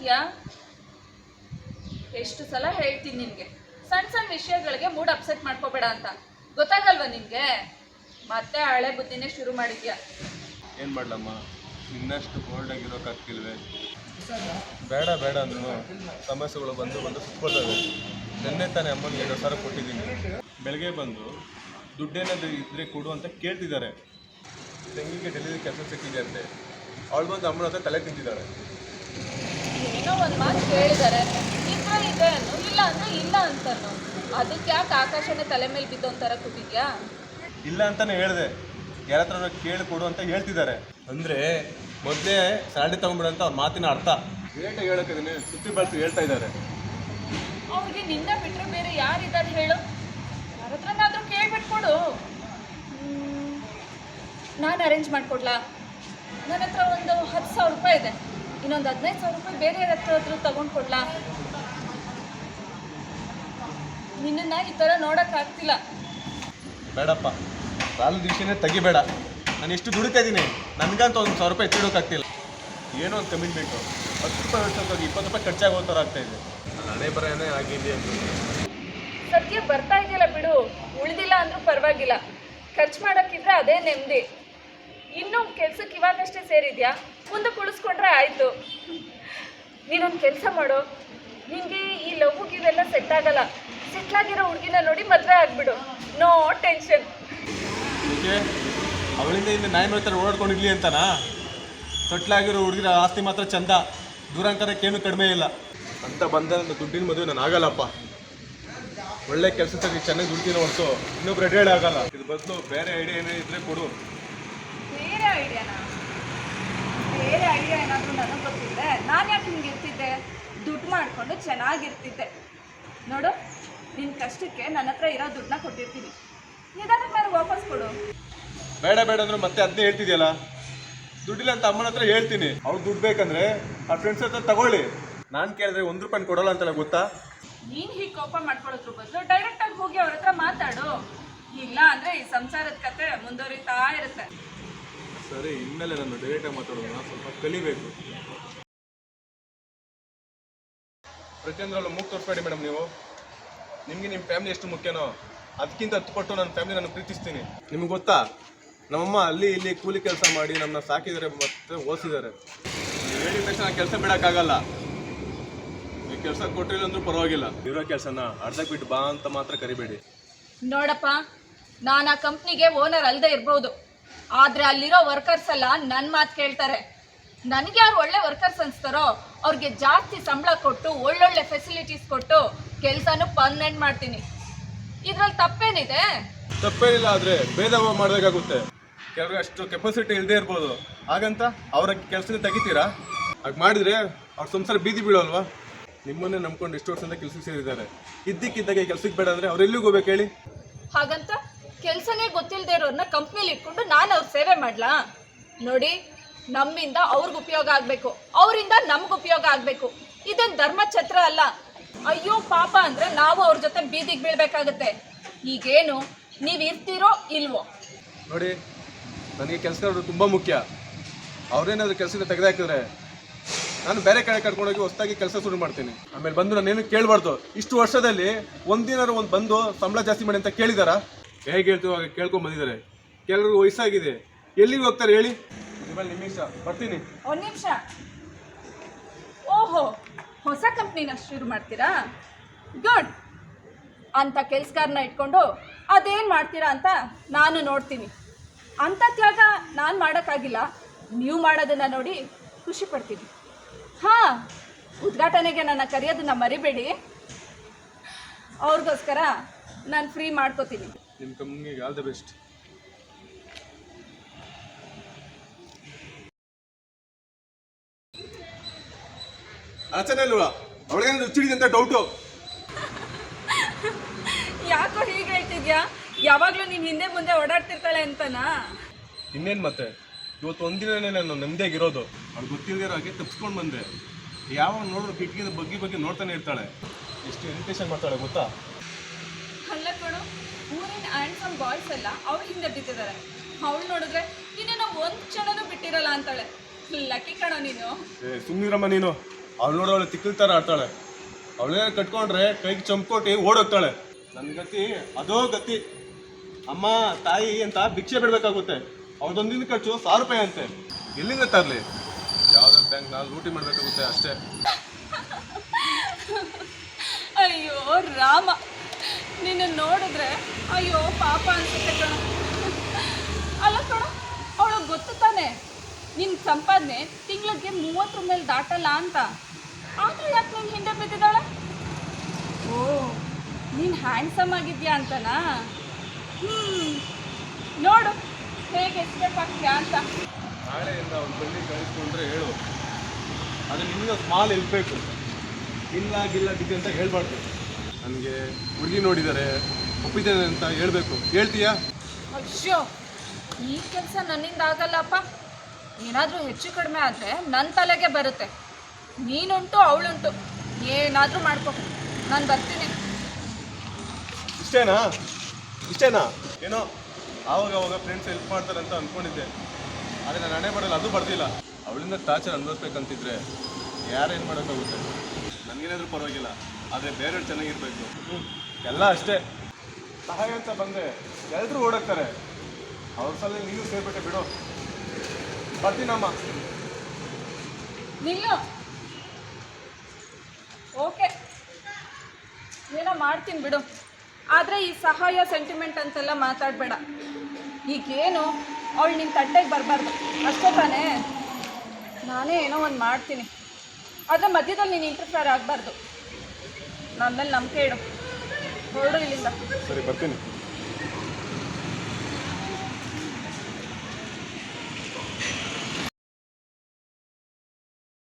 ಡಲ್ಲಾಗಿದ್ಯಾ ಎಷ್ಟು ಸಲ ಹೇಳ್ತೀನಿ ನಿನಗೆ. ಸಣ್ಣ ಸಣ್ಣ ವಿಷಯಗಳಿಗೆ ಮೂಡ್ ಅಪ್ಸೆಟ್ ಮಾಡ್ಕೋಬೇಡ ಅಂತ. ಗೊತ್ತಾಗಲ್ವಾ ನಿಮಗೆ ಮತ್ತೆ ಹಳೆ ಬುದ್ಧಿನೇ ಶುರು ಮಾಡಿದ್ಯಾ? ಏನು ಮಾಡಲಮ್ಮ? ಇನ್ನಷ್ಟು ಬೋಲ್ಡ್ ಆಗಿರೋಕ್ಕಾಗ್ತಿಲ್ವೇ ಬೇಡ ಬೇಡ ಅಂದ್ರು ಸಮಸ್ಯೆಗಳು ಬಂದು ಬಂದು ಸುತ್ಕೊಳ್ತವೆ. ನೆನ್ನೆ ತಾನೇ ಅಮ್ಮನಿಗೆ ಎರಡು ಸಾವಿರ ಕೊಟ್ಟಿದ್ದೀನಿ. ಬೆಳಗ್ಗೆ ಬಂದು ದುಡ್ಡೇನಾದರೂ ಇದ್ರೆ ಕೊಡು ಅಂತ ಕೇಳ್ತಿದ್ದಾರೆ. ತೆಂಗಿಗೆ ಡೆಲಿವರಿ ಕೆಲಸ ಸಿಕ್ಕಿದೆ ಅಂತೆ. ಅವಳು ಬಂದು ಅಮ್ಮನ ಹತ್ರ ತಲೆ ತಿಂತಿದ್ದಾಳೆ. ಏನೋ ಒಂದು ಮಾತು ಕೇಳಿದ್ದಾರೆ ಇದ್ರೆ ಇದೆ ಅನ್ನು ಇಲ್ಲ ಅಂದ್ರೆ ಇಲ್ಲ ಅಂತನು ಅದಕ್ಕೆ ಯಾಕೆ ಆಕಾಶನೇ ತಲೆ ಮೇಲೆ ಬಿದ್ದೊಂಥರ ಕೂತಿದ್ಯಾ? ಇಲ್ಲ ಅಂತಾನೆ ಹೇಳಿದೆ. ಯಾರ ಹತ್ರ ಕೇಳಿ ಕೊಡು ಅಂತ ಹೇಳ್ತಿದ್ದಾರೆ. ಅಂದ್ರೆ ಮೊದಲೇ ಸ್ಯಾಲ್ರಿ ತಗೊಂಡ್ಬಿಡು ಅಂತ ಅವ್ರ ಮಾತಿನ ಅರ್ಥ. ಏಟ ಹೇಳಕ್ಕಿದ್ದೀನಿ ಸುತ್ತಿ ಬಳಸಿ ಹೇಳ್ತಾ ಇದ್ದಾರೆ. ಅವ್ರಿಗೆ ನಿನ್ನ ಬಿಟ್ರೆ ಬೇರೆ ಯಾರಿದ್ದಾರೆ ಹೇಳು? ಯಾರ ಹತ್ರನಾದ್ರೂ ಕೇಳ್ಬಿಟ್ಟು ಕೊಡು. ನಾನು ಅರೇಂಜ್ ಮಾಡ್ಕೊಡ್ಲಾ? ನನ್ನ ಹತ್ರ ಒಂದು ಹತ್ತು ಸಾವಿರ ರೂಪಾಯಿ ಇದೆ. ಇನ್ನೊಂದು ಹದಿನೈದು ಸಾವಿರ ರೂಪಾಯಿ ಬೇರೆ ಹತ್ರ ಹತ್ರ ತಗೊಂಡು ಕೊಡ್ಲಾ? ನಿನ್ನನ್ನು ಈ ಥರ ನೋಡೋಕ್ಕಾಗ್ತಿಲ್ಲ ಬೇಡಪ್ಪ. ಸಾಲದ ವಿಷಯನೇ ತೆಗಿಬೇಡ. ನಾನು ಎಷ್ಟು ದುಡಿತಾ ಇದ್ದೀನಿ ನನಗಂತ ಒಂದು ಸಾವಿರ ರೂಪಾಯಿ ಎತ್ತಿಡೋಕ್ಕಾಗ್ತಿಲ್ಲ ಏನೋ ಒಂದು ಕಮಿಟ್ಮೆಂಟು ಹತ್ತು ರೂಪಾಯಿ ಹೋಗಿ ಇಪ್ಪತ್ತು ರೂಪಾಯಿ ಖರ್ಚಾಗೋ ಥರ ಆಗ್ತಾ ಇದೆ. ನನ್ನ ಹಣೆ ಬರನೇ ಆಗಿದೆ ಅಂತ. ಸದ್ಯ ಬರ್ತಾ ಇದೆಯಲ್ಲ ಬಿಡು. ಉಳಿದಿಲ್ಲ ಅಂದ್ರೂ ಪರವಾಗಿಲ್ಲ. ಖರ್ಚು ಮಾಡೋಕ್ಕಿದ್ರೆ ಅದೇ ನೆಮ್ಮದಿ. ಇನ್ನೂ ಕೆಲ್ಸಕ್ಕೆ ಇವಾಗಷ್ಟೇ ಸೇರಿದ್ಯಾ? ಮುಂದೆ ಕುಳಿಸ್ಕೊಂಡ್ರೆ ಆಯಿತು. ನೀನೊಂದು ಕೆಲಸ ಮಾಡು. ನಿಂಗೆ ಈ ಲವ್ ಇವೆಲ್ಲ ಸೆಟ್ ಆಗಲ್ಲ. ಸೆಟ್ಲ್ ಆಗಿರೋ ಹುಡುಗಿನ ನೋಡಿ ಮದುವೆ ಆಗ್ಬಿಡು. ನೋ ಟೆನ್ಷನ್ ಅವಳಿಂದ ಇಲ್ಲಿ ನಾಯಿ ಥರ ಓಡಾಡ್ಕೊಂಡಿರ್ಲಿ ಅಂತನಾ? ತೊಟ್ಲಾಗಿರೋ ಹುಡುಗಿರ ಆಸ್ತಿ ಮಾತ್ರ ಚಂದ. ದೂರಾಂತರಕ್ಕೇನು ಕಡಿಮೆ ಇಲ್ಲ. ಅಂತ ಬಂದ ದುಡ್ಡಿನ ಮದುವೆ ನಾನು ಆಗಲ್ಲಪ್ಪ. ಒಳ್ಳೆ ಕೆಲಸ ಚೆನ್ನಾಗಿ ದುಡ್ಡಿನ ಹೊರತು ಇನ್ನೊಬ್ರು ರೆಡಿ ಆಗಲ್ಲ. ಇದು ಬದಲು ಬೇರೆ ಐಡಿಯಾ ಏನೇ ಇದ್ರೆ ಕೊಡು. ಐಡಿಯಾನ ಬೇರೆ ಐಡಿಯಾ ಏನಾದರೂ ನನಗೆ ಗೊತ್ತಿದ್ದೆ ನಾನು ಯಾಕೆ ಹಿಂಗೆ ಇರ್ತಿದ್ದೆ? ದುಡ್ಡು ಮಾಡಿಕೊಂಡು ಚೆನ್ನಾಗಿರ್ತಿದ್ದೆ. ನೋಡು ನಿನ್ನ ಕಷ್ಟಕ್ಕೆ ನನ್ನ ಹತ್ರ ಇರೋ ದುಡ್ಡನ್ನ ಕೊಟ್ಟಿರ್ತೀನಿ. ನಿಧಾನಕ್ಕೆ ನನಗೆ ವಾಪಸ್ ಕೊಡು. ಬೇಡ ಬೇಡ ಅಂದ್ರೆ ಮತ್ತೆ ಅದನ್ನೇ ಹೇಳ್ತಿದ್ಯಲ್ಲ? ದುಡ್ಡಿಲ್ಲ ಅಂತ ಅಮ್ಮನ ಹತ್ರ ಹೇಳ್ತೀನಿ. ಅವ್ರು ದುಡ್ಡು ಬೇಕಂದ್ರೆ ಆ ಫ್ರೆಂಡ್ಸ್ ಹತ್ರ ತಗೊಳ್ಳಿ. ನಾನು ಕೇಳಿದ್ರೆ ಒಂದು ರೂಪಾಯಿ ಕೊಡೋಲ್ಲ ಅಂತಲ್ಲ ಗೊತ್ತಾ? ನೀನು ಹೀಗೆ ಕೋಪ ಮಾಡ್ಕೊಳ್ಳೋದ್ರ ಬದಲು ಡೈರೆಕ್ಟಾಗಿ ಹೋಗಿ ಅವ್ರ ಹತ್ರ ಮಾತಾಡು. ಇಲ್ಲ ಅಂದ್ರೆ ಈ ಸಂಸಾರದ ಕತೆ ಮುಂದುವರಿತಾ ಇರುತ್ತೆ. ಸರಿ ಇನ್ಮೇಲೆ ನಾನು ಡೈರೆಕ್ಟಾಗಿ ಮಾತಾಡೋದು ನಾನು ಸ್ವಲ್ಪ ಕಲಿಬೇಕು. ಪ್ರತಿಯೊಂದರಲ್ಲೂ ಮೂಗ್ ತೋರಿಸ್ಬೇಡಿ ಮೇಡಮ್ ನೀವು. ನಿಮಗೆ ನಿಮ್ಮ ಫ್ಯಾಮಿಲಿ ಎಷ್ಟು ಮುಖ್ಯನೋ, ಅದಕ್ಕಿಂತ ಹತ್ತು ಕೊಟ್ಟು ನನ್ನ ಫ್ಯಾಮಿಲಿ ನಾನು ಪ್ರೀತಿಸ್ತೀನಿ. ನಿಮ್ಗೆ ಗೊತ್ತಾ? ನಮ್ಮಮ್ಮ ಅಲ್ಲಿ ಇಲ್ಲಿ ಕೂಲಿ ಕೆಲಸ ಮಾಡಿ ನಮ್ಮನ್ನ ಸಾಕಿದ್ದಾರೆ, ಮತ್ತೆ ಓದಿಸಿದ್ದಾರೆ ಹೇಳಿದ ತಕ್ಷಣ ಕೆಲಸ ಬಿಡೋಕ್ಕಾಗಲ್ಲ. ನೀವು ಕೆಲಸ ಕೊಟ್ಟಿಲ್ಲ ಅಂದ್ರೂ ಪರವಾಗಿಲ್ಲ. ಇರೋ ಕೆಲಸನ ಅರ್ಧಕ್ಕೆ ಬಿಟ್ಟು ಬಾ ಅಂತ ಮಾತ್ರ ಕರಿಬೇಡಿ. ನೋಡಪ್ಪ, ನಾನು ಆ ಕಂಪ್ನಿಗೆ ಓನರ್ ಅಲ್ಲದೆ ಇರ್ಬೋದು. ಆದರೆ ಅಲ್ಲಿರೋ ವರ್ಕರ್ಸ್ ಎಲ್ಲ ನನ್ನ ಮಾತು ಕೇಳ್ತಾರೆ. ನನಗೆ ಯಾರು ಒಳ್ಳೆ ವರ್ಕರ್ಸ್ ಅನಿಸ್ತಾರೋ ಅವ್ರಿಗೆ ಜಾಸ್ತಿ ಸಂಬಳ ಕೊಟ್ಟು ಒಳ್ಳೊಳ್ಳೆ ಫೆಸಿಲಿಟೀಸ್ ಕೊಟ್ಟು ಕೆಲಸನೂ ಪರ್ಮನೆಂಟ್ ಮಾಡ್ತೀನಿ. ಇದ್ರಲ್ಲಿ ತಪ್ಪೇನಿದೆ? ತಪ್ಪೇನಿಲ್ಲ ಆದರೆ ಭೇದ ಭಾವ ಮಾಡಬೇಕಾಗುತ್ತೆ. ಕೆಲವ್ರಿಗೆ ಅಷ್ಟು ಕೆಪಾಸಿಟಿ ಇಲ್ಲದೆ ಇರ್ಬೋದು. ಹಾಗಂತ ಅವ್ರ ಕೆಲಸದಿಂದ ತೆಗಿತೀರಾ? ಹಾಗೆ ಮಾಡಿದ್ರೆ ಅವ್ರ ಸಂಸಾರ ಬೀದಿ ಬೀಳೋಲ್ವಾ? ನಿಮ್ಮನ್ನೇ ನಂಬ್ಕೊಂಡು ಎಷ್ಟು ವರ್ಷದಿಂದ ಕೆಲಸಕ್ಕೆ ಸೇರಿದ್ದಾರೆ. ಇದ್ದಕ್ಕಿದ್ದಾಗೆ ಕೆಲಸಕ್ಕೆ ಬೇಡ ಅಂದ್ರೆ ಅವ್ರು ಎಲ್ಲಿಗೆ ಹೋಗ್ಬೇಕು ಹೇಳಿ? ಹಾಗಂತ ಕೆಲಸನೇ ಗೊತ್ತಿಲ್ಲದೆ ಇರೋರನ್ನ ಕಂಪ್ನಿಲಿ ಇಟ್ಕೊಂಡು ನಾನು ಅವ್ರ ಸೇವೆ ಮಾಡ್ಲಾ? ನೋಡಿ, ನಮ್ಮಿಂದ ಅವ್ರಿಗೆ ಉಪಯೋಗ ಆಗಬೇಕು. ಅವರಿಂದ ನಮ್ಗೆ ಉಪಯೋಗ ಆಗಬೇಕು. ಇದೊಂದು ಧರ್ಮಛತ್ರ ಅಲ್ಲ. ಅಯ್ಯೋ ಪಾಪ ಅಂದರೆ ನಾವು ಅವ್ರ ಜೊತೆ ಬೀದಿಗೆ ಬೀಳ್ಬೇಕಾಗತ್ತೆ. ಈಗೇನು, ನೀವು ಇರ್ತೀರೋ ಇಲ್ವೋ? ನೋಡಿ, ನನಗೆ ಕೆಲಸಗಾರರು ತುಂಬ ಮುಖ್ಯ. ಅವ್ರೇನಾದ್ರು ಕೆಲಸದಿಂದ ತೆಗೆದಾಕಿದ್ರೆ ನಾನು ಬೇರೆ ಕಡೆ ಕರ್ಕೊಂಡೋಗಿ ಹೊಸದಾಗಿ ಕೆಲಸ ಶುರು ಮಾಡ್ತೀನಿ. ಆಮೇಲೆ ಬಂದು ನಾನೇನು ಕೇಳಬಾರ್ದು. ಇಷ್ಟು ವರ್ಷದಲ್ಲಿ ಒಂದಿನಾರು ಒಂದು ಬಂದು ಸಂಬಳ ಜಾಸ್ತಿ ಮಾಡಿ ಅಂತ ಕೇಳಿದಾರಾ? ಹೇಗೆ ಹೇಳ್ತೀವೋ ಹಾಗೆ ಕೇಳ್ಕೊಂಡ್ ಬಂದಿದ್ದಾರೆ. ಕೆಲವರು ವಯಸ್ಸಾಗಿದೆ. ಎಲ್ಲಿಗೆ ಹೋಗ್ತಾರೆ ಹೇಳಿ? ನಿಮ್ಮಲ್ಲಿ ನಿಮಿಷ ಬರ್ತೀನಿ. ಒಂದು ನಿಮಿಷ. ಓಹೋ ಹೊಸ ಕಂಪ್ನಿನ ಶುರು ಮಾಡ್ತೀರಾ? ಗುಡ್ ಅಂತ ಕೆಲಸಗಾರನ ಇಟ್ಕೊಂಡು ಅದೇನು ಮಾಡ್ತೀರಾ ಅಂತ ನಾನು ನೋಡ್ತೀನಿ. ಅಂಥ ತ್ಯಾಗ ನಾನು ಮಾಡೋಕ್ಕಾಗಿಲ್ಲ. ನೀವು ಮಾಡೋದನ್ನು ನೋಡಿ ಖುಷಿ ಪಡ್ತೀನಿ. ಹಾಂ ಉದ್ಘಾಟನೆಗೆ ನನ್ನ ಕರೆಯೋದನ್ನ ಮರಿಬೇಡಿ. ಅವ್ರಿಗೋಸ್ಕರ ನಾನು ಫ್ರೀ ಮಾಡ್ಕೋತೀನಿ. ನಿಮ್ಮ ಕಂಪ್ನಿಗೆ ಆಲ್ ದ ಬೆಸ್ಟ್. ಅರ್ಚನೆ ಅಲ್ವಾ? ಅವಳಿಗೆ ಹುಚ್ಚಿಡಿದೆ ಅಂತ ಡೌಟು ಯಾಕೋ ಹೀಗೆ ಹೇಳ್ತಿದ್ಯಾ? ಯಾವಾಗಲೂ ನೀನು ಹಿಂದೆ ಮುಂದೆ ಓಡಾಡ್ತಿರ್ತಾಳೆ ಅಂತನಾ? ಇನ್ನೇನು ಮತ್ತೆ? ಇವತ್ತು ಒಂದಿನೇ ನಾನು ನೆಮ್ಮದಿಯಾಗಿರೋದು ಅವ್ಳು ಗೊತ್ತಿಲ್ಲದಿರೋ ಹಾಗೆ ತಪ್ಪಿಸ್ಕೊಂಡು ಬಂದೆ. ಯಾವಾಗ ನೋಡಿದ್ರು ಕಿಟಕಿದ ಬಗ್ಗಿ ಬಗ್ಗೆ ನೋಡ್ತಾನೆ ಇರ್ತಾಳೆ. ಎಷ್ಟು ಇರಿಟೇಷನ್ ಮಾಡ್ತಾಳೆ ಗೊತ್ತಾ? ಬಾಯ್ಸ್ ಎಲ್ಲ ಅವ್ಳು ಹಿಂದೆ ಬಿದ್ದಿದ್ದಾರೆ. ಅವಳು ನೋಡಿದ್ರೆ ಇನ್ನೇನು ಒಂದು ಕ್ಷಣನೂ ಬಿಟ್ಟಿರಲ್ಲ ಅಂತಾಳೆ ಲಕ್ಕಿ ಕಣ ನೀನು. ಸುಮ್ಮನಿರಮ್ಮ ನೀನು. ಅವ್ಳು ನೋಡೋಳು ಅವಳು ತಿಕ್ಕಲ್ ಥರ ಆಡ್ತಾಳೆ. ಅವಳೇ ಕಟ್ಕೊಂಡ್ರೆ ಕೈಗೆ ಚಂಪ್ಕೊಟ್ಟು ಓಡೋಗ್ತಾಳೆ. ನನ್ನ ಗತಿ ಅದೋ ಗತಿ. ಅಮ್ಮ ತಾಯಿ ಅಂತ ಭಿಕ್ಷೆ ಬಿಡ್ಬೇಕಾಗುತ್ತೆ. ಅವ್ರದೊಂದಿನ ಖರ್ಚು ಸಾವಿರ ರೂಪಾಯಿ ಅಂತೆ. ಎಲ್ಲಿಂದ ತರಲಿ? ಯಾವುದೋ ಬ್ಯಾಂಕ್ ನಾ ಲೂಟಿ ಮಾಡಬೇಕಾಗುತ್ತೆ ಅಷ್ಟೇ. ಅಯ್ಯೋ ರಾಮ. ನಿನ್ನ ನೋಡಿದ್ರೆ ಅಯ್ಯೋ, ಪಾಪ ಅನ್ಸುತ್ತೆ ಕಣ. ಅಲ್ಲ ಕಣ ಅವಳಿಗೆ ಗೊತ್ತು ತಾನೆ. ನಿನ್ನ ಸಂಪಾದನೆ ತಿಂಗಳಿಗೆ ಮೂವತ್ತರ ಮೇಲೆ ದಾಟಲ್ಲ ಅಂತ. ಆದರೂ ಯಾಕೆ ನಿಂಗೆ ಹಿಂದೆ ಬಿದ್ದಿದ್ದಾಳೆ? ಓ, ನೀನು ಹ್ಯಾಂಡ್ಸಮ್ ಆಗಿದ್ಯಾ ಅಂತನಾ? ಹ್ಞೂ ನೋಡು, ಹೇಗೆ ಎಸ್ಕೇಪ್ ಆಗ್ತೀಯಾ ಅಂತ. ನಾಳೆಯಿಂದ ಅವ್ನು ಬನ್ನಿ ಕಳಿಸ್ಕೊಂಡ್ರೆ ಹೇಳು. ಅದು ನಿನ್ನ ಸ್ಮಾಲ್ ಇರಬೇಕು ಇಲ್ಲ, ಗಿಲ್ಲ ಗಿದ್ದೆ ಅಂತ ಹೇಳ್ಬಾರ್ದು. ನನಗೆ ಹುಡುಗಿ ನೋಡಿದ್ದಾರೆ ಒಪ್ಪಿದ್ದೇನೆ ಅಂತ ಹೇಳಬೇಕು. ಹೇಳ್ತೀಯಾ? ಅಯ್ಯೋ ಈ ಕೆಲಸ ನನ್ನಿಂದ ಆಗಲ್ಲಪ್ಪ. ಏನಾದರೂ ಹೆಚ್ಚು ಕಡಿಮೆ ಆದರೆ ನನ್ನ ತಲೆಗೆ ಬರುತ್ತೆ. ನೀನುಂಟು ಅವಳುಂಟು. ಏನಾದರೂ ಮಾಡ್ಕೊ. ನಾನು ಬರ್ತೀನಿ. ಇಷ್ಟೇನಾ? ಇಷ್ಟೇನಾ? ಏನೋ ಆವಾಗ ಅವಾಗ ಫ್ರೆಂಡ್ಸ್ ಹೆಲ್ಪ್ ಮಾಡ್ತಾರೆ ಅಂತ ಅಂದ್ಕೊಂಡಿದ್ದೆ ಆದರೆ ನಾನು ಹಣೆ ಬರಲ್ಲ ಅದು ಬರ್ದಿಲ್ಲ. ಅವಳಿಂದ ಟಾರ್ಚರ್ ಅನುಭವಿಸ್ಬೇಕಂತಿದ್ರೆ ಯಾರೇನು ಮಾಡೋಕ್ಕಾಗುತ್ತೆ ನನಗೇನಾದರೂ ಪರವಾಗಿಲ್ಲ ಆದರೆ ಬೇರೆಯವ್ರು ಚೆನ್ನಾಗಿರ್ಬೇಕು. ಹ್ಞೂ ಎಲ್ಲ ಅಷ್ಟೇ. ಸಹಾಯ ಅಂತ ಬಂದರೆ ಎಲ್ಲರೂ ಓಡೋಗ್ತಾರೆ ಅವ್ರ ಸಲ ನೀನು ಸೇರ್ಬಿಟ್ಟೆ ಬಿಡು. ಬರ್ತೀನಮ್ಮ ನಿಲ್ಲು. ಓಕೆ. ಏನೋ ಮಾಡ್ತೀನಿ ಬಿಡು. ಆದರೆ ಈ ಸಹಾಯ ಸೆಂಟಿಮೆಂಟ್ ಅಂತೆಲ್ಲ ಮಾತಾಡಬೇಡ. ಈಗೇನು? ಅವಳು ನಿನ್ನ ತಟ್ಟೆಗೆ ಬರಬಾರ್ದು. ಅಷ್ಟೇ ತಾನೇ? ನಾನೇ ಏನೋ ಒಂದು ಮಾಡ್ತೀನಿ. ಆದರೆ ಮಧ್ಯದಲ್ಲಿ ನೀನು ಇಂಟರ್ಫೇರ್ ಆಗಬಾರ್ದು. ನನ್ನ ಮೇಲೆ ನಂಬಿಕೆ ಇಡು. ಹೊರಡು ಇಲ್ಲಿಂದ. ಸರಿ ಬರ್ತೀನಿ.